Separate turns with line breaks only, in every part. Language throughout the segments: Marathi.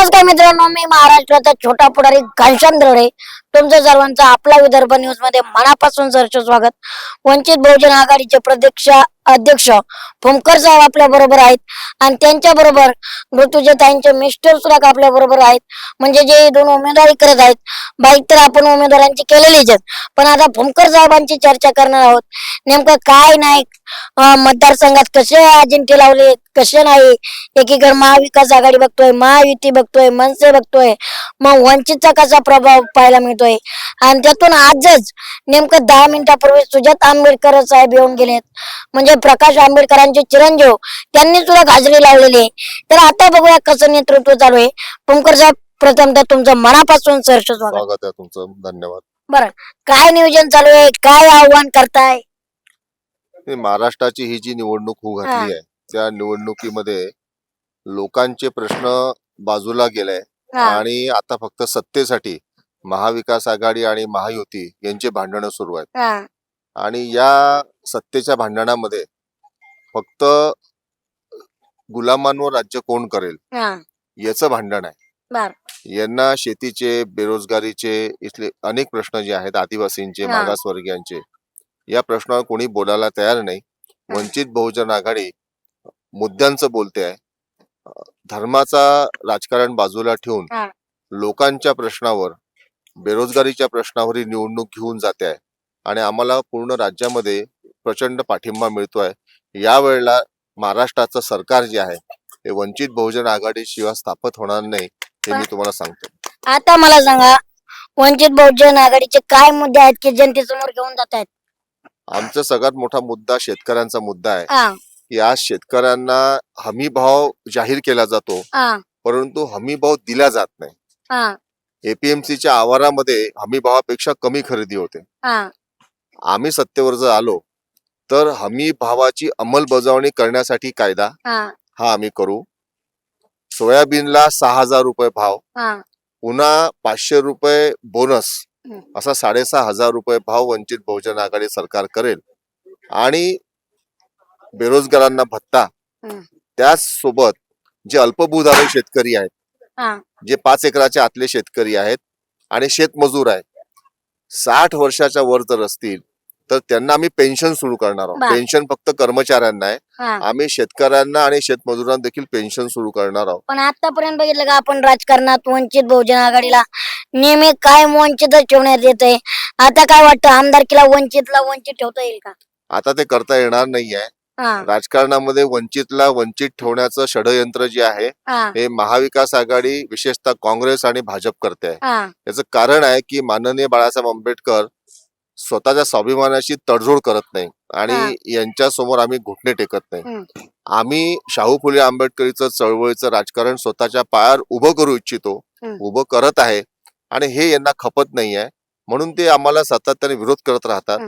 नमस्कार मित्रांनो मी महाराष्ट्राचा छोटा पुढारी घनश्याम दरोडे. तुमचं सर्वांचं आपला विदर्भ न्यूजमध्ये मनापासून सरच स्वागत. वंचित बहुजन आघाडीचे प्रदेश अध्यक्ष फुमकर साहेब आपल्या बरोबर आहेत. आणि त्यांच्या बरोबर ऋतुजताईंचे मिस्टर सुद्धा आपल्या बरोबर आहेत. म्हणजे जे दोन उमेदवारी करत आहेत. बाईक तर आपण उमेदवारांची केलेलीच आहेत. पण आता फुमकर साहेबांची चर्चा करणार आहोत. नेमकं काय नाही मतदारसंघात कसे अजिंठे लावले कसे नाही? एकीकडे महाविकास आघाडी बघतोय महायुती बघतोय मनसे बघतोय. मग वंचितचा कसा प्रभाव पाहायला मिळतोय? आणि त्यातून आजच नेमकं दहा मिनिटापूर्वी सुजात आंबेडकर साहेब येऊन गेलेत. म्हणजे प्रकाश आंबेडकरांचे चिरंजीव त्यांनी सुद्धा गाजरी लावलेली आहे. तर आता बघूया कसं नेतृत्व चालू आहे. पुंकर साहेब प्रथमतः तुमचं मनापासून सरस स्वागत.
स्वागत आहे तुमचं. धन्यवाद.
बरं काय नियोजन चालू आहे? काय आव्हान करताय?
हे महाराष्ट्राची ही जी निवडणूक होऊ. घातली आहे त्या निवडणुकीमध्ये लोकांचे प्रश्न बाजूला गेले
हा,
आणि आता फक्त सत्तेसाठी महाविकास आघाडी आणि महायुती यांचे भांडणं सुरू आहेत.
हा,
आणि या सत्तेच्या भांडणामध्ये फक्त गुलामांवर राज्य कोण करेल? याचं भांडण आहे. यांना शेतीचे बेरोजगारीचे इथले अनेक प्रश्न जे आहेत आदिवासींचे. मागासवर्गीयांचे या प्रश्नावर कोणी बोलायला तयार नाही. वंचित बहुजन आघाडी मुद्द्यांचं बोलते आहे. धर्माचा राजकारण बाजूला ठेवून. लोकांच्या प्रश्नावर बेरोजगारीच्या प्रश्नावर ही निवडणूक घेऊन जाते आहे. आणि आम्हाला पूर्ण राज्यामध्ये प्रचंड पाठिंबा मिळतोय. यावेळेला महाराष्ट्राचं सरकार जे आहे ते वंचित बहुजन आघाडी शिवाय स्थापित होणार नाही हे मी तुम्हाला सांगतो.
आता मला सांगा वंचित बहुजन आघाडीचे काय मुद्दे आहेत की जनतेसमोर घेऊन जात आहेत?
आमचा सगळ्यात मोठा मुद्दा शेतकऱ्यांचा मुद्दा आहे.
हा,
की आज शेतकऱ्यांना हमी भाव जाहीर केला जातो
हा,
परंतु हमी भाव दिला जात नाही.
हा,
एपीएमसीच्या आवारामध्ये हमी भावापेक्षा कमी खरेदी होते.
हा,
आम्ही सत्तेवर जर आलो तर हमी भावाची अंमलबजावणी करण्यासाठी कायदा
हा,
हा आम्ही करू. सोयाबीनला सहा हजार रुपये भाव
हा,
पुन्हा पाचशे रुपये बोनस. असा साडेसहा हजार रुपये भाव वंचित बहुजन आघाडी सरकार करेल. आणि बेरोजगारांना भत्ता
हम्म.
त्याच सोबत जे अल्पभूधारक शेतकरी आहेत
हा,
जे पाच एकराच्या आतले शेतकरी आहेत आणि शेतमजूर आहेत साठ वर्षाच्या वर जर असतील तर त्यांना आम्ही पेन्शन सुरू करणार आहोत.
बर.
पेन्शन फक्त कर्मचाऱ्यांना आहे.
हा.
आम्ही शेतकऱ्यांना आणि शेतमजुरांना देखील पेन्शन सुरू करणार आहोत.
पण आतापर्यंत बघितलं का आपण राजकारणात वंचित बहुजन आघाडीला नेहमी काय वंचितच ठेवण्यात येत आहे आता काय वाटतं आमदारकीला वंचितला वंचित ठेवता येईल का?
आता ते करता येणार नाहीये.
हा,
राजकारणामध्ये वंचितला वंचित ठेवण्याचं षडयंत्र जे आहे
हा,
हे महाविकास आघाडी विशेषतः काँग्रेस आणि भाजप करते आहे.
हा,
याचं कारण आहे की माननीय बाळासाहेब आंबेडकर स्वतःच्या स्वाभिमानाशी तडजोड करत नाही. आणि यांच्या समोर आम्ही घुटणे टेकत नाही. आम्ही शाहू फुले आंबेडकरीचं चळवळीचं राजकारण स्वतःच्या पायावर उभं करू इच्छितो. उभं करत आहे आणि हे यांना खपत नाही आहे म्हणून ते आम्हाला सातत्याने विरोध करत राहतात.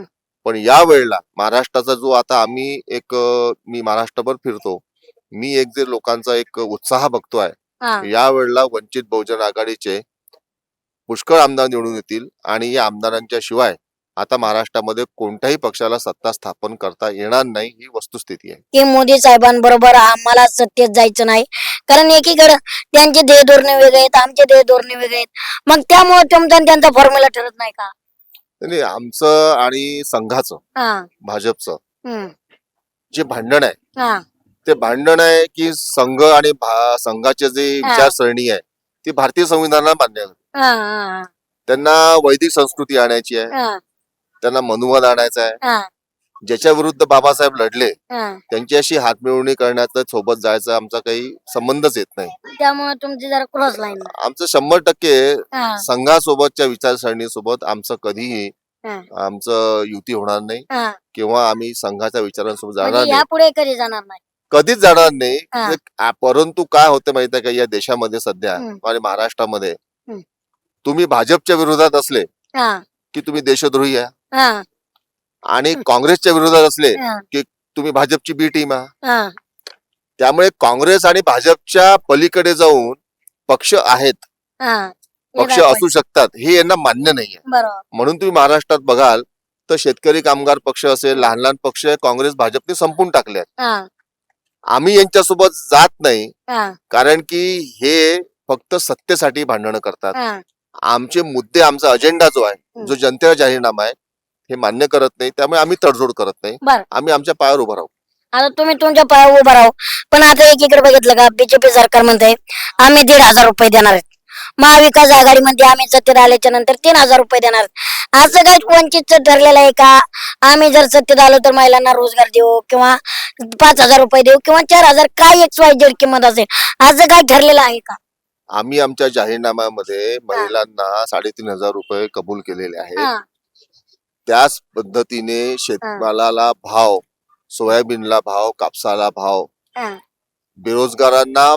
पण या वेळेला महाराष्ट्राचा जो आता आम्ही एक मी महाराष्ट्रभर फिरतो मी एक जे लोकांचा एक उत्साह बघतोय
हा,
या वेळेला वंचित बहुजन आघाडीचे पुष्कळ आमदार निवडून येतील आणि या आमदारांच्या शिवाय आता महाराष्ट्रामध्ये कोणत्याही पक्षाला सत्ता स्थापन करता येणार नाही ही वस्तुस्थिती आहे.
की मोदी साहेबांबरोबर आम्हाला सत्तेत जायचं नाही. कारण एकीकडे त्यांचे ध्येय धोरणे वेगळे आहेत आमचे ध्येय धोरणे वेगळे आहेत. मग त्यामुळे तुमचा आणि त्यांचा फॉर्म्युला ठरत नाही का?
नाही आमचं आणि संघाचं
हा,
भाजपचं
हम्म,
जे भांडण आहे
हा,
ते भांडण आहे की संघ आणि भा- संघाचे जे विचारसरणी आहे ती भारतीय संविधानाला मान्य आहे.
हा, हा,
त्यांना वैदिक संस्कृती आणायची आहे.
हा,
त्यांना मनुवाद आणायचा आहे
हा,
ज्याच्या विरुद्ध बाबासाहेब लढले
हा.
त्यांच्याशी हातमिळवणी करण्याचा सोबत जायचा आमचा काही संबंधच येत नाही
त्यामुळे तुमची जरा क्रॉस लाईन
आमचं शंभर टक्के
हा,
संघासोबतच्या विचारसरणीसोबत आमचं कधीही
हा.
आमचं युती होणार नाही
हा.
किंवा आम्ही संघाच्या विचारांसोबत जाणार
म्हणजे
नाही
यापुढे कधी जाणार नाही
कधीच जाणार नाही
हा.
आ- परंतु काय होतं माहितीये का या देशामध्ये सध्या
हम्म.
आणि महाराष्ट्रामध्ये
हम्म.
तुम्ही भाजपच्या विरोधात असले
हा,
की तुम्ही देशद्रोही आहे
हा,
आणि काँग्रेसच्या विरोधात असले
हा,
तुम्ही भाजपची बी टीम आहे
हा,
त्यामुळे काँग्रेस आणि भाजपच्या पलीकडे जाऊन पक्ष आहेत.
हा. हे
पक्ष
दाखवायचं.
असू शकतात. हे यांना मान्य नाहीये.
बरोबर.
म्हणून तुम्ही महाराष्ट्रात बघाल तर शेतकरी कामगार पक्ष असेल लहान लहान पक्ष काँग्रेस भाजपने संपून टाकले आहेत.
हा,
आम्ही यांच्यासोबत जात नाही
हा,
कारण की हे फक्त सत्तेसाठी भांडणं करतात.
हा,
आमचे मुद्दे आमचा अजेंडा जो आहे. जो जनतेला जाहीरनामा आहे हे मान्य करत नाही त्यामुळे आम्ही तडजोड करत नाही.
बर.
आम्ही आमच्या पायावर उभं राहू.
आता तुम्ही तुमच्या पायावर उभा राहू. पण आता एकीकडे बघितलं का बीजेपी सरकार म्हणते आम्ही दीड हजार रुपये देणार आहेत. महाविकास आघाडीमध्ये आम्ही सत्तेत आल्याच्यानंतर तीन हजार रुपये देणार आहेत. असं काही वंचितचं ठरलेलं आहे का? आम्ही जर सत्तेत आलो तर महिलांना रोजगार देऊ किंवा पाच हजार रुपये देऊ किंवा चार हजार काय एक्स वाय जेड किंमत असेल? असं काय ठरलेलं आहे का?
आम्ही आमच्या जाहीरनाम्यामध्ये महिलांना साडेतीन हजार रुपये कबूल केलेले आहेत.
हा,
त्याच पद्धतीने शेतमालाला भाव सोयाबीनला भाव कापसाला भाव बेरोजगारांना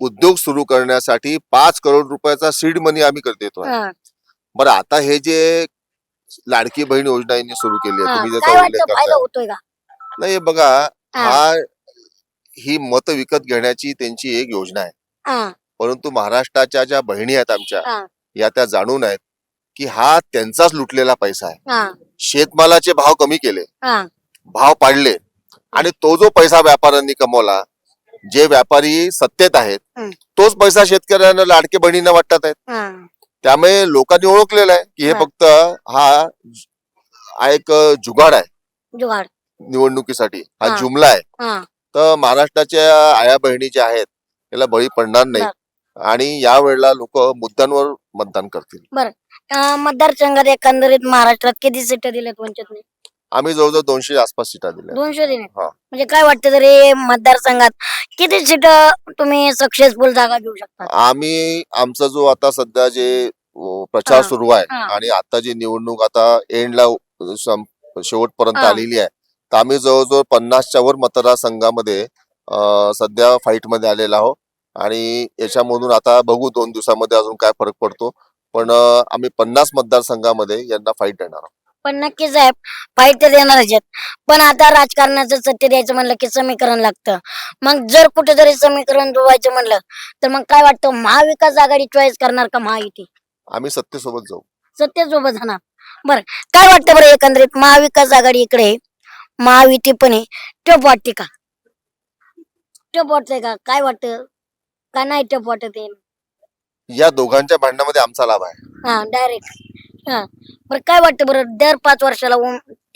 उद्योग सुरू करण्यासाठी पाच करोड रुपयाचा सीड मनी आम्ही कर- देतोय.
हा,
बरं आता हे जे लाडकी बहीण योजना यांनी सुरू केली आहे. तुम्ही ज्याचा उल्लेख
वाटतं फायदा
करताय.
होतोय का?
नाही बघा
हा.
हा मत विकत घेण्याची त्यांची एक योजना आहे. परंतु महाराष्ट्राच्या ज्या बहिणी आहेत आमच्या या त्या जाणून आहेत. की हा त्यांचाच लुटलेला पैसा आहे.
हा,
शेतमालाचे भाव कमी केले.
हा,
भाव पाडले. आणि तो जो पैसा व्यापाऱ्यांनी कमवला जे व्यापारी सत्तेत आहेत. तोच पैसा शेतकऱ्यांना लाडके बहिणींना वाटत आहेत.
हा,
त्यामुळे लोकांनी ओळखलेलं आहे की हे
हा.
फक्त हा हा एक जुगाड आहे.
जुगाड.
निवडणुकीसाठी. हा
हा.
जुमला आहे.
हा,
तर महाराष्ट्राच्या आया बहिणी ज्या आहेत त्याला बळी पडणार नाही. आणि यावेळेला लोक मुद्द्यांवर मतदान करतील.
अं, मतदारसंघात एकंदरीत महाराष्ट्रात किती सीट दिल्यात वंचितने
आम्ही जवळजवळ दोनशे आसपास सीटा दिल्या
दोनशे दिले
हा.
म्हणजे काय वाटतं तरी मतदारसंघात किती सीट तुम्ही सक्सेसफुल जागा घेऊ शकता
आम्ही आमचा जो आता सध्या जे अ, प्रचार
हा.
सुरू आहे
हा.
आणि आता जी निवडणूक आता एंडला सं- शेवटपर्यंत
हा.
आलेली आहे तर आम्ही जवळजवळ पन्नासच्या वर मतदारसंघामध्ये अ, सध्या फाईटमध्ये आलेला आहोत आणि याच्यामधून आता बघू दोन दिवसामध्ये अजून काय फरक पडतो पण आम्ही पन्नास मतदारसंघामध्ये यांना फाईट देणार आहोत.
पण नक्की साहेब फाईट तर देणारच आहेत. पण आता राजकारणाचं सत्य द्यायचं म्हणलं की समीकरण लागतं. मग जर कुठेतरी समीकरण जुळवायचं म्हणलं तर मग काय वाटतं? महाविकास आघाडी चॉईस करणार का महायुती?
आम्ही सत्तेसोबत जाऊ.
सत्तेसोबत जाणार. बरं काय वाटतं बरं एकंदरीत? महाविकास आघाडी इकडे आहे, महायुती पण आहे. टप वाटते का? टप वाटतंय का? काय वाटतं? का नाही टप वाटत आहे?
या दोघांच्या भांडणामध्ये आमचा लाभ आहे.
हा डायरेक्ट हा. बरं काय वाटतं बरं दर पाच वर्षाला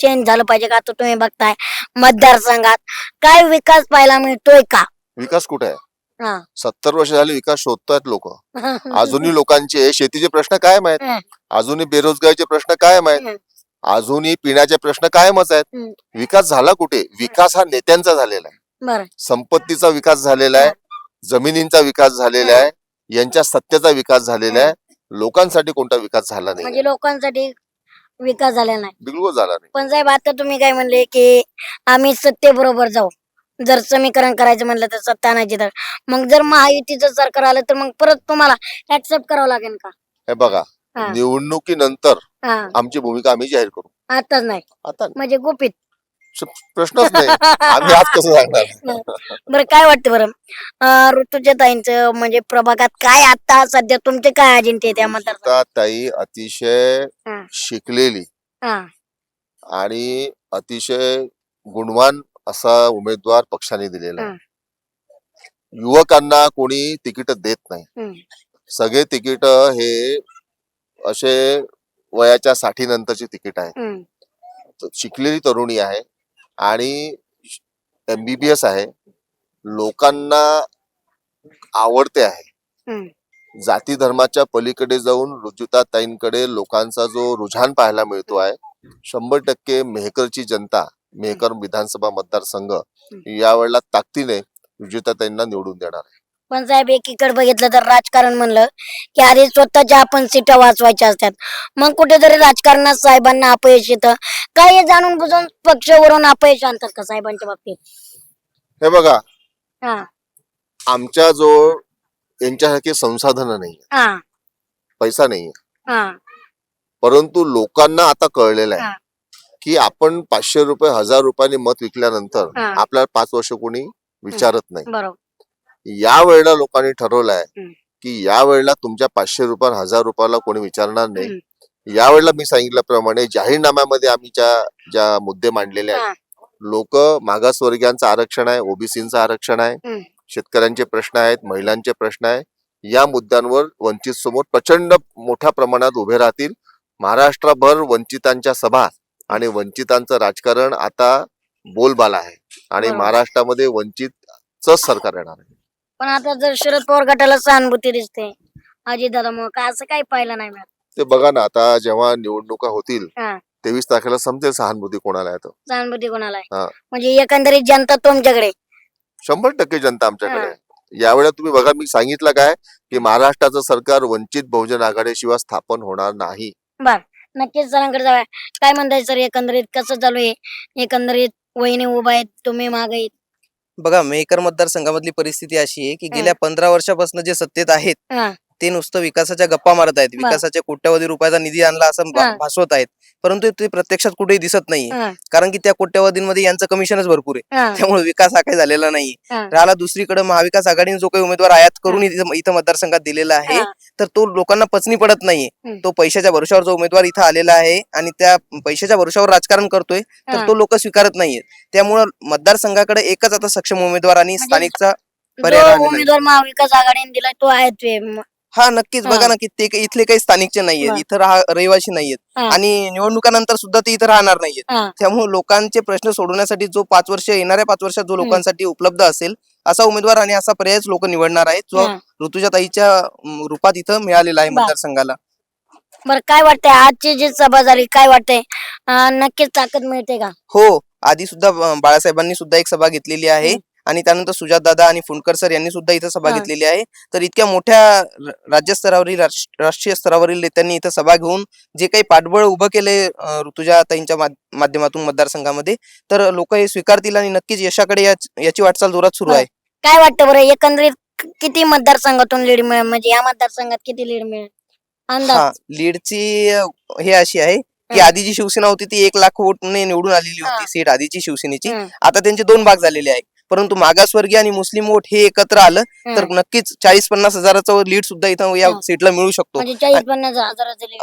चेंज झालं पाहिजे का? आता तुम्ही बघताय मतदारसंघात काय विकास पाहायला मिळतोय का?
विकास कुठे आहे?
हा.
सत्तर वर्ष झाले विकास शोधतायत लोक. अजूनही लोकांचे शेतीचे प्रश्न कायम आहेत. अजूनही बेरोजगारीचे प्रश्न कायम आहेत. अजूनही पिण्याचे प्रश्न कायमच आहेत.
हं.
विकास झाला कुठे? विकास हा नेत्यांचा झालेला आहे.
बरं.
संपत्तीचा विकास झालेला आहे. जमिनींचा विकास झालेला आहे. यांच्या सत्तेचा विकास झालेला आहे. लोकांसाठी कोणता विकास झाला नाही
म्हणजे लोकांसाठी विकास झाला नाही.
बिलकुल झाला नाही.
पण साहेब आता तुम्ही काय म्हणले की आम्ही सत्ते बरोबर जाऊ. जर समीकरण करायचं म्हणलं तर सत्ता आणायची तर मग जर महायुतीचं सरकार आलं तर मग परत तुम्हाला ऍक्सेप्ट करावं लागेल का?
हे बघा
हा.
निवडणुकीनंतर
हा.
आमची भूमिका आम्ही जाहीर करू.
आताच नाही.
आता
म्हणजे गुपित.
प्रश्नच नाही. आम्ही आज कसं सांगणार?
बरं काय वाटतं बरं? अं, ऋतुजा ताईंचं म्हणजे प्रभागात काय आता सध्या तुमचे काय अजिंठे त्या मतदार
ताई अतिशय
हा.
शिकलेली.
हा.
आणि अतिशय गुणवान असा उमेदवार पक्षाने दिलेला आहे. युवकांना कोणी तिकीट देत नाही. सगळे तिकीट हे असे वयाच्या साठी नंतरची तिकीट आहे
हम्म.
शिकलेली तरुणी आहे. आणि एमबीबीएस आहे. लोकांना आवडते आहे. जाती धर्माच्या पलीकडे जाऊन रुजुताताईंकडे लोकांचा जो रुझान पाहायला मिळतो आहे शंभर टक्के मेहकरची जनता मेहकर विधानसभा मतदारसंघ यावेळेला ताकदीने रुजुताताईंना निवडून देणार आहे.
पण साहेब एकीकडे बघितलं तर राजकारण म्हणलं की अरे स्वतःच्या आपण सीटा वाचवायच्या असतात. मग कुठेतरी राजकारणात साहेबांना अपयश येतं. काय हे जाणून बुजून पक्षावरून अपयश आणतात का साहेबांच्या बाबतीत?
हे बघा.
हा.
आमच्या जो यांच्यासारखे संसाधन नाही
हा.
पैसा नाही
हा.
परंतु लोकांना आता कळलेलं. आहे की आपण पाचशे रुपये हजार रुपयाने मत विकल्यानंतर. आपल्याला पाच वर्ष कोणी विचारत नाही.
बरोबर.
या वेळेला लोकांनी ठरवलंय. की या वेळेला तुमच्या पाचशे रुपये हजार रुपयाला कोणी विचारणार नाही
हम्म.
या वेळेला मी सांगितल्याप्रमाणे जाहीरनाम्यामध्ये आम्ही ज्या ज्या मुद्दे मांडलेले. आहेत लोक मागासवर्गीयांचं आरक्षण आहे ओबीसीचं आरक्षण आहे. शेतकऱ्यांचे प्रश्न आहेत महिलांचे प्रश्न आहे या मुद्द्यांवर वंचित समोर प्रचंड मोठ्या प्रमाणात उभे राहतील महाराष्ट्रभर वंचितांच्या सभा आणि वंचितांचं राजकारण आता बोलबाला आहे आणि. महाराष्ट्रामध्ये वंचितच सरकार येणार आहे
पण आता जर शरद पवार गटाला सहानुभूती दिसते अजित दादा का असं काही पाहिलं नाही
ते बघा ना आता जेव्हा निवडणुका होतील
हा.
तेवीस तारखेला समजेल सहानुभूती कोणाला आहे
सहानुभूती कोणाला आहे?
हा.
म्हणजे एकंदरीत जनता तुमच्याकडे
शंभर टक्के जनता आमच्याकडे आहे. यावेळेला तुम्ही बघा मी सांगितलं काय की महाराष्ट्राचं सरकार वंचित बहुजन आघाडीशिवाय स्थापन होणार नाही.
नक्कीच सरांकडे जाऊया. काय म्हणताय सर एकंदरीत कसं चालू आहे? एकंदरीत वहिनी उभा आहेत तुम्ही माग आहेत.
बघा मेकर मतदारसंघामधली परिस्थिती अशी आहे की. गेल्या पंधरा वर्षापासून जे सत्तेत आहेत
हा.
ते नुसतं विकासाच्या गप्पा मारत आहेत. विकासाच्या कोट्यावधी रुपयाचा निधी आणला असं. भासवत आहेत परंतु ते प्रत्यक्षात कुठेही दिसत नाहीये
हा,
कारण की त्या कोट्यावधींमध्ये यांचं कमिशनच भरपूर आहे त्यामुळे विकास हा काही झालेला नाही. राहिला दुसरीकडे महाविकास आघाडीने जो काही उमेदवार आयात करून इथं मतदारसंघात दिलेला आहे. तर तो लोकांना पचनी पडत नाहीये. तो पैशाच्या भरोशावर जो उमेदवार इथं आलेला आहे आणि त्या पैशाच्या भरोशावर राजकारण करतोय. तर तो लोक स्वीकारत नाहीयेत त्यामुळं मतदारसंघाकडे एकच आता सक्षम उमेदवार आणि
म्हणजे
स्थानिकचा नाही.
उमेदवार महाविकास आघाडीने दिलाय तो आहे
हा नक्कीच. बघा ना की ते काही इथले काही स्थानिकचे नाहीयेत
हा.
इथं राहा रहिवासी नाहीयेत
हा.
आणि निवडणुकानंतर सुद्धा ते इथं राहणार नाहीयेत
हा.
त्यामुळे लोकांचे प्रश्न सोडवण्यासाठी जो पाच वर्ष येणाऱ्या पाच वर्षात जो लोकांसाठी उपलब्ध असेल असा उमेदवार आणि असा पर्यायच लोक निवडणार आहेत जो
हा.
ऋतुजा ताईच्या अं, रूपात इथं मिळालेला आहे. मतदारसंघाला
बरं काय वाटतंय आजची जी सभा झाली काय वाटतंय अं, नक्कीच ताकद मिळते का
हो आधी सुद्धा अं, बाळासाहेबांनी सुद्धा एक सभा घेतलेली आहे. आणि त्यानंतर सुजात दादा आणि फुंडकर सर यांनी सुद्धा इथं सभा. घेतलेली आहे तर इतक्या मोठ्या राज्यस्तरावरील राष्ट्र- राष्ट्रीय स्तरावरील नेत्यांनी इथं सभा घेऊन जे काही पाठबळ उभं केले ऋतुजा ताईंच्या माध- माध्यमातून मतदारसंघामध्ये तर लोक हे स्वीकारतील आणि नक्कीच यशाकडे याच- वाटचाल जोरात सुरू. आहे
काय वाटतं बरं एकंदरीत किती मतदारसंघातून लीड मिळेल म्हणजे या मतदारसंघात किती लीड मिळेल अंदाज
लीडची हे अशी आहे की. आधी जी शिवसेना होती ती एक लाख वोटने निवडून आलेली. होती सीट आधीची शिवसेनेची आता त्यांचे दोन भाग झालेले आहेत परंतु मागासवर्गीय आणि मुस्लिम वोट हे एकत्र आलं. तर नक्कीच चाळीस पन्नास हजाराचं लीड सुद्धा इथं या. सीटला मिळू शकतो
म्हणजे.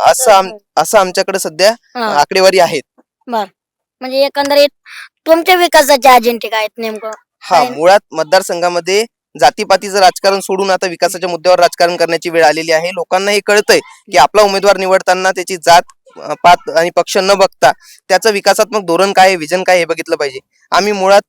असं असं आमच्याकडे सध्या आकडेवारी आहेत
म्हणजे एकंदरीत तुमच्या विकासाचे अजेंडे काय नेमकं
हा? मुळात मतदारसंघामध्ये जातीपातीचं राजकारण सोडून आता विकासाच्या मुद्द्यावर राजकारण करण्याची वेळ आलेली आहे लोकांना हे कळतंय की आपला उमेदवार निवडताना त्याची जात पात आणि पक्ष न बघता त्याचं विकासात्मक धोरण काय विजन काय हे बघितलं पाहिजे आम्ही मुळात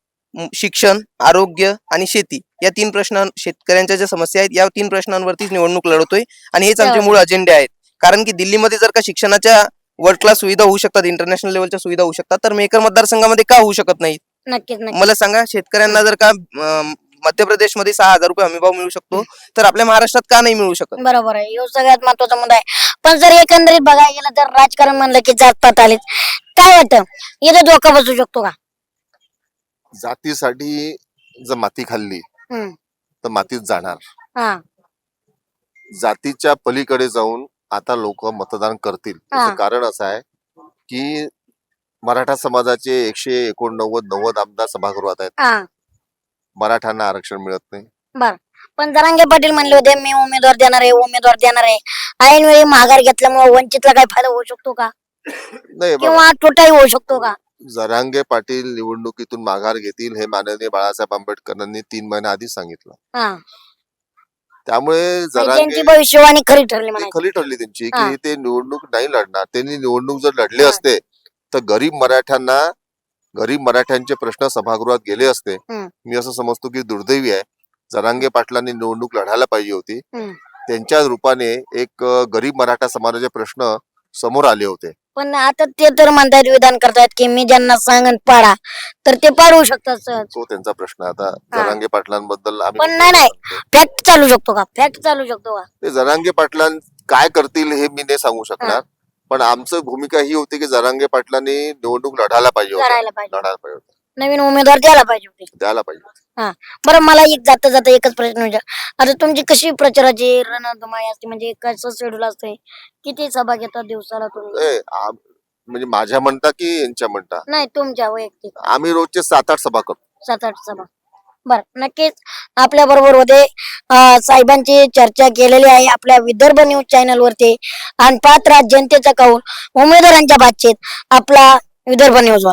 शिक्षण आरोग्य आणि शेती या तीन प्रश्न शेतकऱ्यांच्या ज्या समस्या आहेत या तीन प्रश्नांवरतीच निवडणूक लढवतोय आणि हेच आमचे मूळ अजेंडे आहेत. कारण की दिल्लीमध्ये जर का शिक्षणाच्या वर्ल्ड क्लास सुविधा होऊ शकतात इंटरनॅशनल लेवलच्या सुविधा होऊ शकतात तर मेकर मतदारसंघामध्ये का होऊ शकत नाही
नक्कीच नक्की
मला सांगा शेतकऱ्यांना जर का मध्य प्रदेशमध्ये सहा हजार रुपये हमीभाव मिळू शकतो तर आपल्या महाराष्ट्रात का नाही मिळू शकत?
बरोबर आहे. ह्यो सगळ्यात महत्त्वाचा मुद्दा आहे. पण जर एकंदरीत बघायला गेलं तर राजकारण म्हणलं की जात पात आलीच काय वाटतं? इथं धोका बसू शकतो का?
जातीसाठी जर माती खाल्ली
हम्म.
तर मातीत जाणार.
हा.
जातीच्या पलीकडे जाऊन आता लोक मतदान करतील. त्याचं. कारण असं आहे की मराठा समाजाचे एकशे एकोणनव्वद नव्वद आमदार सभागृहात आहेत.
हा.
मराठ्यांना आरक्षण मिळत नाही.
पण जरांगे पाटील म्हणले होते मी उमेदवार देणार आहे उमेदवार देणार आहे. ऐन वेळी माघार घेतल्यामुळे वंचितला काही फायदा होऊ शकतो का?
नाही बघा,
किंवा तोटाही होऊ शकतो का?
जरांगे पाटील निवडणुकीतून माघार घेतील हे माननीय बाळासाहेब आंबेडकरांनी तीन महिन्या आधी सांगितलं
हा
त्यामुळे
म्हणजे
जरांगे
त्यांची भविष्यवाणी खरी ठरली
ती
म्हणायची
खरी ठरली त्यांची
हा.
की ते निवडणूक नाही लढणार त्यांनी निवडणूक जर लढले
हा.
असते तर गरीब मराठ्यांना गरीब मराठ्यांचे प्रश्न सभागृहात गेले असते
हम्म.
मी असं समजतो की दुर्दैवी आहे जरांगे पाटलांनी निवडणूक लढायला पाहिजे होती
हम्म.
त्यांच्या रूपाने एक अ, गरीब मराठा समाजाचे प्रश्न समोर आले होते
पण आता ते तर म्हणतायत विधान करतायत की मी ज्यांना सांगन पाडा तर ते पाडू शकतात सहज
तो त्यांचा प्रश्न आहे. आता
हा.
जरांगे पाटलांबद्दल आम्ही
पण नाही, नाही. फॅक्ट चालू शकतो का फॅक्ट चालू शकतो का
ते जरांगे पाटलां काय करतील हे मी नाही सांगू शकणार पण आमचं भूमिका ही होती की जरांगे पाटलांनी निवडणूक लढायला पाहिजे होती
करायला पाहिजे
लढायला पाहिजे होतं.
नवीन उमेदवार द्यायला पाहिजे होते
द्यायला पाहिजे होतं.
बरं मला एक जाता जाता एकच प्रश्न विचार. आता तुमची कशी प्रचाराची रणधुमाई असते म्हणजे कसं शेड्यूल असते? किती सभा घेतात दिवसाला तुम्ही?
ए, आम- म्हणजे माझ्या म्हणता की यांच्या म्हणता?
नाही तुमच्या वैयक्तिक.
आम्ही रोजचे सात आठ सभा करतो.
सात आठ सभा. बर नक्कीच आपल्या बरोबर होते. अं, साहेबांची चर्चा केलेली आहे आपल्या विदर्भ न्यूज चॅनल वरती. आणि पात्र जनतेचा कौल उमेदवारांच्या बातचीत आपला विदर्भ न्यूज वर